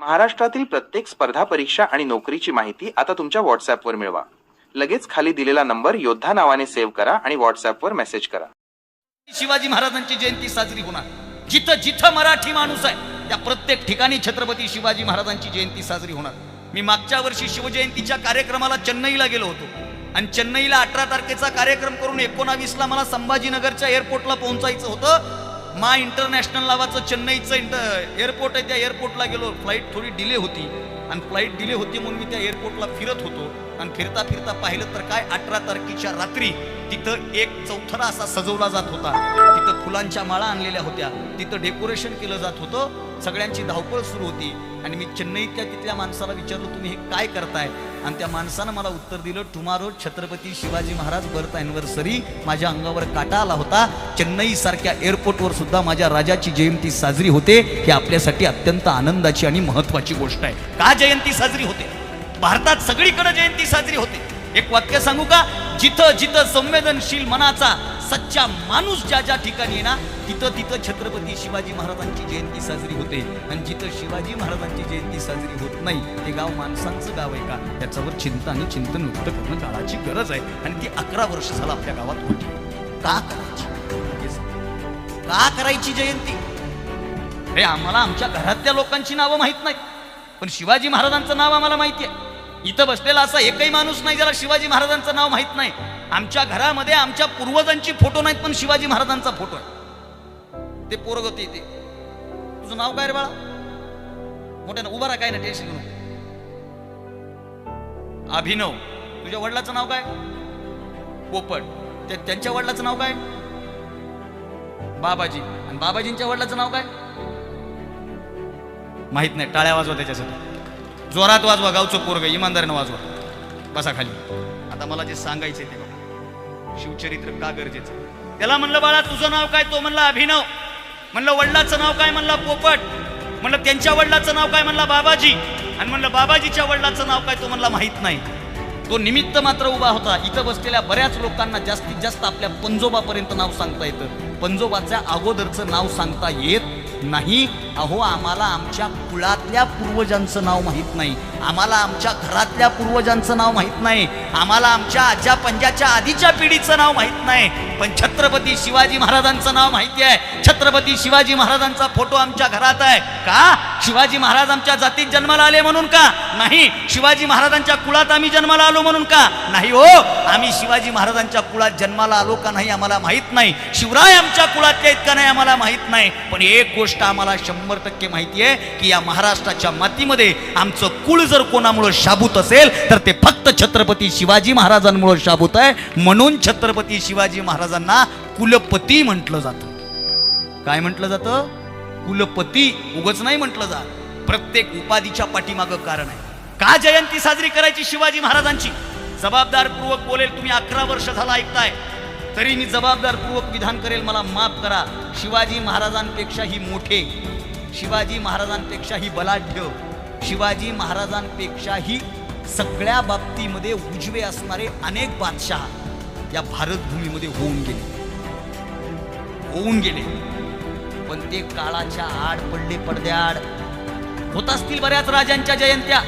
महाराष्ट्रातील प्रत्येक स्पर्धा परीक्षा आणि नोकरीची माहिती आता तुमच्या व्हॉट्सअपवर मिळवा. लगेच खाली दिलेला नंबर योद्धा नावाने सेव्ह करा आणि व्हॉट्सअपवर मेसेज करा. शिवाजी महाराजांची जयंती साजरी होणार. जिथं जिथं मराठी माणूस आहे त्या प्रत्येक ठिकाणी छत्रपती शिवाजी महाराजांची जयंती साजरी होणार. मी मागच्या वर्षी शिवजयंतीच्या कार्यक्रमाला चेन्नईला गेलो होतो. आणि चेन्नईला अठरा तारखेचा कार्यक्रम करून एकोणावीसला मला संभाजीनगरच्या एअरपोर्टला पोहोचायचं होतं. मा इंटरनॅशनल नावाचं चेन्नईचं इंटर एअरपोर्ट आहे त्या एअरपोर्टला गेलो. फ्लाईट थोडी डिले होती. आणि फ्लाईट डिले होती म्हणून मी त्या एअरपोर्टला फिरत होतो. आणि फिरता फिरता पाहिलं तर काय अठरा तारखेच्या रात्री तिथं एक चौथरा असा सजवला जात होता. तिथं फुलांच्या माळा आणलेल्या होत्या. तिथं डेकोरेशन केलं जात होतं. सगळ्यांची धावपळ सुरू होती. आणि मी चेन्नईतल्या तिथल्या माणसाला विचारलं तुम्ही हे काय करताय? आणि त्या माणसानं मला उत्तर दिलं tomorrow Chhatrapati Shivaji Maharaj birth anniversary माझ्या अंगावर काटा आला होता. चेन्नई सारख्या एअरपोर्टवर सुद्धा माझ्या राजाची जयंती साजरी होते. ही आपल्यासाठी अत्यंत आनंदाची आणि महत्वाची गोष्ट आहे. का जयंती साजरी होते? भारतात सगळीकडे जयंती साजरी होते. एक वाक्य सांगू का? जिथं जिथं संवेदनशील मनाचा सच्चा माणूस ज्या ज्या ठिकाणी आहे ना तिथं तिथं छत्रपती शिवाजी महाराजांची जयंती साजरी होते. आणि जिथं शिवाजी महाराजांची जयंती साजरी होत नाही ते गाव माणसांचं गाव आहे का? त्याच्यावर चिंता आणि चिंतन व्यक्त करणं काळाची गरज आहे. आणि ती अकरा वर्ष झालं आपल्या गावात होती. का करायची? का करायची जयंती? हे आम्हाला आमच्या घरातल्या लोकांची नावं माहीत नाही पण शिवाजी महाराजांचं नाव आम्हाला माहिती आहे. इथं बसलेला असा एकही माणूस नाही ज्याला शिवाजी महाराजांचं नाव माहीत नाही. आमच्या घरामध्ये आमच्या पूर्वजांची फोटो नाहीत पण शिवाजी महाराजांचा फोटो आहे. ते पोरग होते ते तुझं नाव काय रे बाळा? मोठ्यानं उभा राहा काय ना टेन्शन घेऊन अभिनव. तुझ्या वडिलाचं नाव काय? पोपट. ते त्यांच्या वडिलाचं नाव काय? बाबाजी. आणि बाबाजींच्या वडिलाचं नाव काय? माहीत नाही टाळ्या वाजवा त्याच्यासाठी. जोरात वाजवा गावचं पोरग इमानदारीनं वाजवा. बसा खाली. आता मला जे सांगायचे ते बघा. शिवचरित्र का गरजेचं? त्याला म्हणलं बाळा तुझं नाव काय? तो म्हणला अभिनव. म्हणलं वडिलाचं नाव काय? म्हणला पोपट. म्हणलं त्यांच्या वडिलाचं नाव काय? म्हणला बाबाजी. आणि म्हणलं बाबाजीच्या वडिलाचं नाव काय? तो म्हणला माहीत नाही. तो निमित्त मात्र उभा होता. इथं बसलेल्या बऱ्याच लोकांना जास्तीत जास्त आपल्या पंजोबापर्यंत नाव सांगता येतं. पंजोबाच्या अगोदरचं नाव सांगता येत नाही. अहो आम्हाला आमच्या कुळातल्या पूर्वजांचं नाव माहीत नाही. आम्हाला आमच्या घरातल्या पूर्वजांचं नाव माहीत नाही. आम्हाला आमच्या आजच्या पंजाच्या आधीच्या पिढीचं नाव माहीत नाही. पण छत्रपती शिवाजी महाराजांचं नाव माहिती आहे. छत्रपती शिवाजी महाराजांचा फोटो आमच्या घरात आहे. का? शिवाजी महाराज आमच्या जातीत जन्माला आले म्हणून का? नाही. शिवाजी महाराजांच्या कुळात आम्ही जन्माला आलो म्हणून का? नाही हो. आम्ही शिवाजी महाराजांच्या कुळात जन्माला आलो का नाही आम्हाला माहीत नाही. शिवराय आमच्या कुळातल्या इतका नाही आम्हाला माहीत नाही. पण एक गोष्ट आम्हाला शंभर टक्के माहिती आहे की या महाराष्ट्राच्या मातीमध्ये आमचं कुळ जर कोणामुळं शाबूत असेल तर ते फक्त छत्रपती शिवाजी महाराजांमुळं शाबूत आहे. म्हणून छत्रपती शिवाजी महाराजांना कुलपती म्हटलं जातं. काय म्हटलं जातं? कुलपती उगच नाही म्हटलं जात. प्रत्येक उपाधीच्या पाठीमागं कारण आहे. का जयंती साजरी करायची शिवाजी महाराजांची? जबाबदारपूर्वक बोलेल तुम्ही अकरा वर्ष झाला ऐकताय. तरी मी जबाबदारपूर्वक विधान करेल मला माफ करा. शिवाजी महाराजांपेक्षाही मोठे शिवाजी महाराजांपेक्षाही बलाढ्य शिवाजी महाराजांपेक्षाही सगळ्या बाबतीमध्ये उजवे असणारे अनेक बादशाह या भारतभूमीमध्ये होऊन गेले. होऊन गेले. पण ते काळाच्या आड पडले पडद्याआड. होत असतील बऱ्याच राजांच्या जयंत्या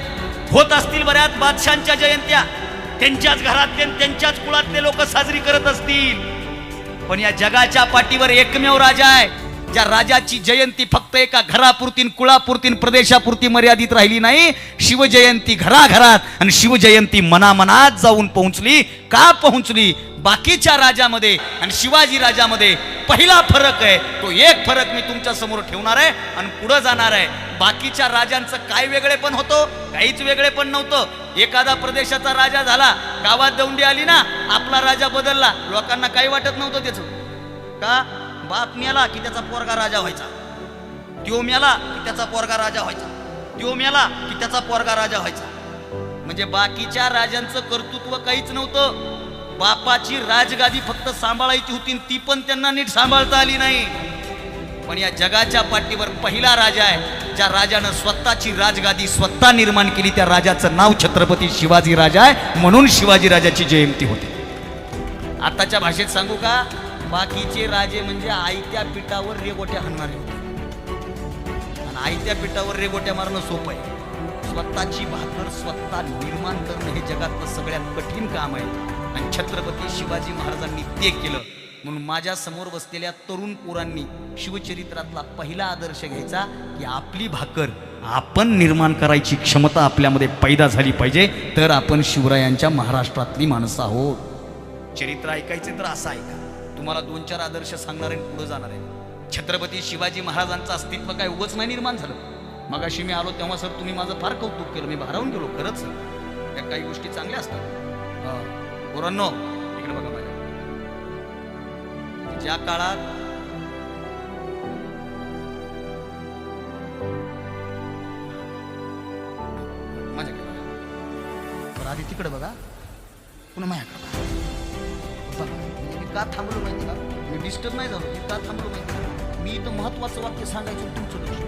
होत असतील बऱ्याच बादशांच्या जयंत्या. त्यांच्याच घरातले आणि त्यांच्याच कुळातले लोक साजरी करत असतील. पण या जगाच्या पाठीवर एकमेव राजा आहे. ज्या राजाची जयंती फक्त एका घरापुरतीन कुळापुरतीन प्रदेशापुरती मर्यादित राहिली नाही शिवजयंती घराघरात आणि शिवजयंती मनामनात जाऊन पोहोचली. का पोहोचली? बाकीच्या राजामध्ये आणि शिवाजी राजामध्ये पहिला फरक आहे. तो एक फरक मी तुमच्यासमोर ठेवणार आहे आणि पुढं जाणार आहे. बाकीच्या राजांचं काय वेगळे पण होतो काहीच वेगळे पण नव्हतं. एखादा प्रदेशाचा राजा झाला गावात दौंडी आली ना आपला राजा बदलला. लोकांना काही वाटत नव्हतं त्याचं. का? बाप मेला की त्याचा पोरगा राजा व्हायचा. त्यो मेला की त्याचा पोरगा राजा व्हायचा. त्यो मेला की त्याचा पोरगा राजा व्हायचा. म्हणजे बाकीच्या राजांचं कर्तृत्व काहीच नव्हतं. बापाची राजगादी फक्त सांभाळायची होती आणि ती पण त्यांना नीट सांभाळता आली नाही. पण या जगाच्या पाठीवर पहिला राजा आहे ज्या राजानं स्वतःची राजगादी स्वतः निर्माण केली त्या राजाचं नाव छत्रपती शिवाजी राजा आहे म्हणून शिवाजी राजाची जयंती होती. आताच्या भाषेत सांगू का? बाकीचे राजे म्हणजे आयत्या पिठावर रेगोट्या हाणणारे होते. आणि आयत्या पिठावर रेगोट्या मारणं सोपं आहे. स्वतःची भाकर स्वतः निर्माण करणं हे जगातलं सगळ्यात कठीण काम आहे. आणि छत्रपती शिवाजी महाराजांनी ते केलं. म्हणून माझ्यासमोर बसलेल्या तरुण पोरांनी शिवचरित्रातला पहिला आदर्श घ्यायचा की आपली भाकर आपण निर्माण करायची क्षमता आपल्यामध्ये पैदा झाली पाहिजे. तर आपण शिवरायांच्या महाराष्ट्रातली माणसं आहोत. चरित्र ऐकायचे तर असं ऐका तुम्हाला दोन चार आदर्श सांगणार आहे पुढे जाणार. आहे छत्रपती शिवाजी महाराजांचं अस्तित्व काय? उगच नाही निर्माण झालं. मग अशी मी आलो तेव्हा सर तुम्ही माझं फार कौतुक केलं. मी भारावून गेलो खरंच त्या काही गोष्टी चांगल्या असतात. पोरांनो इकडे बघा माझ्या ज्या काळात माझ्याकडे बरं आधी तिकडे बघा. पुन्हा माझ्याकडे का थांबलो माहिती का? मी डिस्टर्ब नाही झालो मी का थांबलो माहिती का? मी इथं महत्वाचं वाक्य सांगायचं तुमचं लक्ष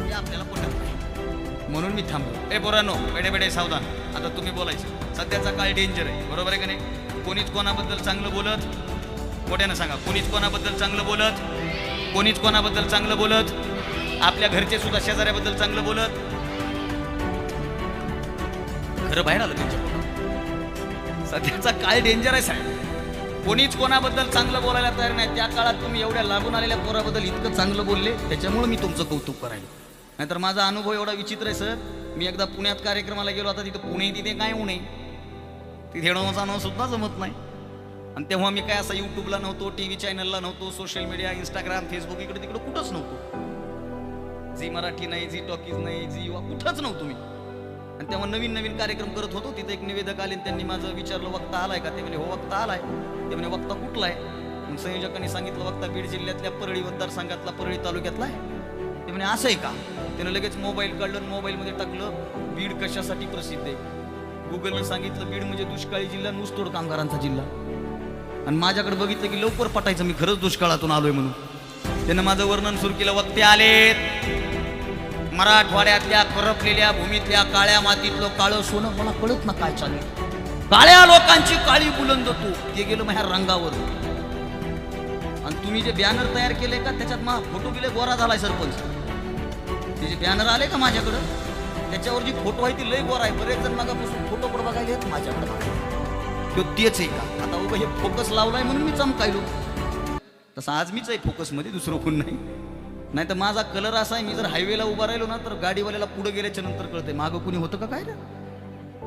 हे आपल्याला पटत नाही म्हणून मी थांबलो. ए बोरानो बेडे बेडे सावधान. आता तुम्ही बोलायचं. सध्याचा काळ डेंजर आहे. बरोबर आहे का नाही? कोणीच कोणाबद्दल चांगलं बोलत? मोठ्यानं सांगा. कोणीच कोणाबद्दल चांगलं बोलत? कोणीच कोणाबद्दल चांगलं बोलत? आपल्या घरचे सुद्धा शेजाऱ्याबद्दल चांगलं बोलत? खरं बाहेर आलं त्यांच्या सध्याचा काय डेंजर आहे साहेब. कोणीच कोणाबद्दल चांगलं बोलायला तयार नाही. त्या काळात तुम्ही एवढ्या लागून आलेल्या पोराबद्दल इतकं चांगलं बोलले त्याच्यामुळे मी तुमचं कौतुक करायला. नाहीतर माझा अनुभव एवढा विचित्र आहे सर. मी एकदा पुण्यात कार्यक्रमाला गेलो आता तिथं पुणे तिथे काय उणे? तिथे येणं जाणं सुद्धा जमत नाही. आणि तेव्हा मी काय असं युट्यूबला नव्हतो टी व्ही चॅनलला नव्हतो सोशल मीडिया इंस्टाग्राम फेसबुक इकडे तिकडे कुठंच नव्हतो. झी मराठी नाही झी टॉकीज नाही झी युवा कुठंच नव्हतो मी. आणि तेव्हा नवीन नवीन कार्यक्रम करत होतो तिथे एक निवेदक आले त्यांनी माझं विचारलं वक्ता आलाय का? ते म्हणजे हो वक्ता आलाय. ते म्हणे वक्ता कुठला आहे? मग संयोजकांनी सांगितलं वक्ता बीड जिल्ह्यातल्या परळी मतदारसंघातला परळी तालुक्यातला आहे. ते म्हणे असं आहे का? त्यानं लगेच मोबाईल काढलं आणि मोबाईलमध्ये टाकलं बीड कशासाठी प्रसिद्ध आहे? गुगलने सांगितलं बीड म्हणजे दुष्काळी जिल्हा नुसतोड कामगारांचा जिल्हा. आणि माझ्याकडे बघितलं की लवकर पटायचं मी खरंच दुष्काळातून आलोय म्हणून. त्यानं माझं वर्णन सुरू केलं वक्ते आलेत. मराठवाड्यातल्या करपलेल्या भूमीतल्या काळ्या मातीतलं काळं सोनं मला कळत ना काय चालू काळ्या लोकांची काळी बुलंद तू. ते गेलं माझ्या रंगावर आणि तुम्ही जे बॅनर तयार केले का त्याच्यात मा फोटो बिले गोरा झालाय सरपंच. ते जे बॅनर आले का माझ्याकडं त्याच्यावर जी फोटो आहे ती लय गोरा आहे. बरेच जण मागापासून फोटो पण बघायला येत माझ्याकडे. तो तेच आहे का? आता उभं हे फोकस लावलाय म्हणून मी चमकायलो. तसं आज मीच आहे फोकसमध्ये दुसरं कोण नाही. नाही तर माझा कलर असा आहे मी जर हायवेला उभा राहिलो ना तर गाडीवाल्याला पुढे गेल्याच्यानंतर कळते मागं कुणी होतं का काय ना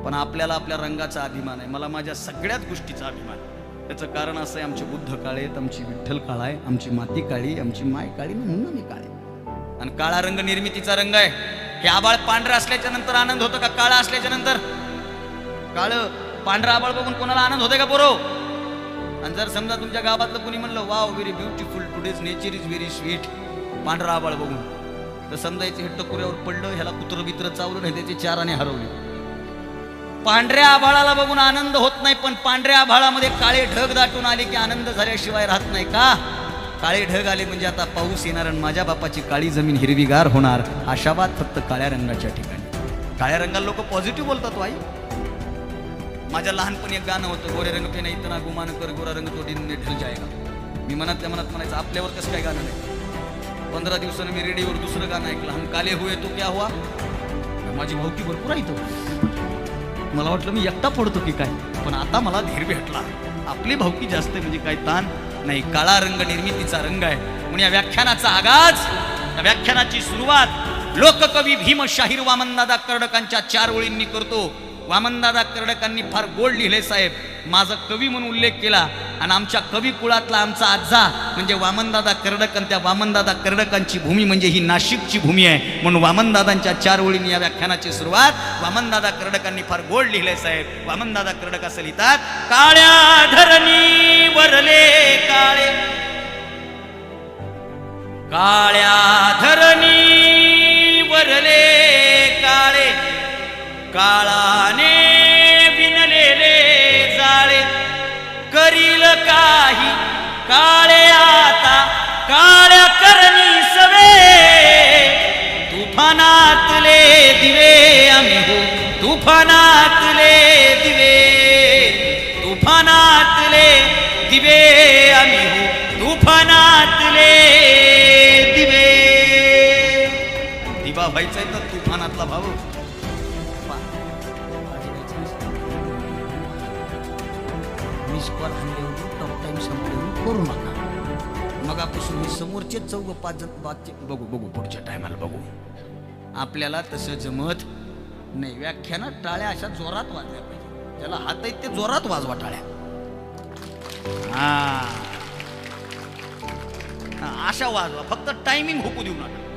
पण आपल्याला आपल्या रंगाचा अभिमान आहे. मला माझ्या सगळ्याच गोष्टीचा अभिमान आहे. त्याचं कारण असं आहे आमचे बुद्ध काळे आहेत आमची विठ्ठल काळा आहे आमची माती काळी आमची माय काळी म्हणून मी काळे. आणि काळा रंग निर्मितीचा रंग आहे. हे आबाळ पांढरं असल्याच्या नंतर आनंद होतो का काळा असल्याच्या नंतर? काळं पांढरा आबाळ बघून कोणाला आनंद होते का बरो आणि जर समजा तुमच्या गावातलं कोणी म्हणलं wow very beautiful today's nature is very sweet पांढरा आबाळ बघून. तर समजायचं हे टकुऱ्यावर पडलं ह्याला कुत्र बित्र चावलं नाही त्याचे चार आणि हरवले. पांढऱ्या आभाळाला बघून आनंद होत नाही पण पांढऱ्या आभाळामध्ये काळे ढग दाटून आले की आनंद झाल्याशिवाय राहत नाही का? काळे ढग आले म्हणजे आता पाऊस येणार आणि माझ्या बापाची काळी जमीन हिरवीगार होणार आशावाद फक्त काळ्या रंगाच्या ठिकाणी. काळ्या रंगाला लोक पॉझिटिव्ह बोलतात हो आई. माझ्या लहानपणी एक गाणं होतं गोरे रंग पे नाही इतना गुमान कर गोरा रंग तो दिन ढल जायगा मी मनातल्या मनात म्हणायचं आपल्यावर कसं काय गाणं नाही? पंधरा दिवसानं मी रेडिओवर दुसरं गाणं ऐकलं हम काले हुए तो क्या हुआ? माझी भावकी भरपूर आहे तो मला वाटलं मी एकटा पडतो की काय? पण आता मला धीर भेटला. आपली भावकी जास्त म्हणजे काय ताण नाही. काळा रंग निर्मितीचा रंग आहे. म्हणून या व्याख्यानाचा आगाज या व्याख्यानाची सुरुवात लोककवी भीमशाहीर वामनदादा कर्डकांच्या चार ओळींनी करतो. वामनदादा कर्डकांनी फार गोड लिहिले साहेब. माझा कवी म्हणून उल्लेख केला आणि आमच्या कवी कुळातला आमचा आजा म्हणजे वामनदादा कर्डक आणि त्या वामनदादा कर्डकांची भूमी म्हणजे ही नाशिकची भूमी आहे. म्हणून वामनदादांच्या चार ओळींनी या व्याख्यानाची सुरुवात वामनदादा कर्डकांनी फार गोड लिहिले साहेब. वामनदादा कर्डक असं लिहितात काळ्या धरणी वरले काळे काळ्या धरणी वरले काळे काळाने दिवे आम्ही हो. तुफानातले दिवे तुफानातले दिवे आम्ही हो. तुफानातले दिवे. तुफानातला भाऊ मिस कॉल हल्ले होते टॉक टाईम संपले करू नका. मगापासून मी समोरचे चौघ पाच जण बघू बघू पुढच्या टायमाला बघू. आपल्याला तसं जमत नाही. व्याख्यानात टाळ्या अशा जोरात वाजल्या पाहिजे. त्याला हात आहेत ते जोरात वाजवा टाळ्या. हा. हा, अशा वाजवा. फक्त टायमिंग हुकू देऊ नका.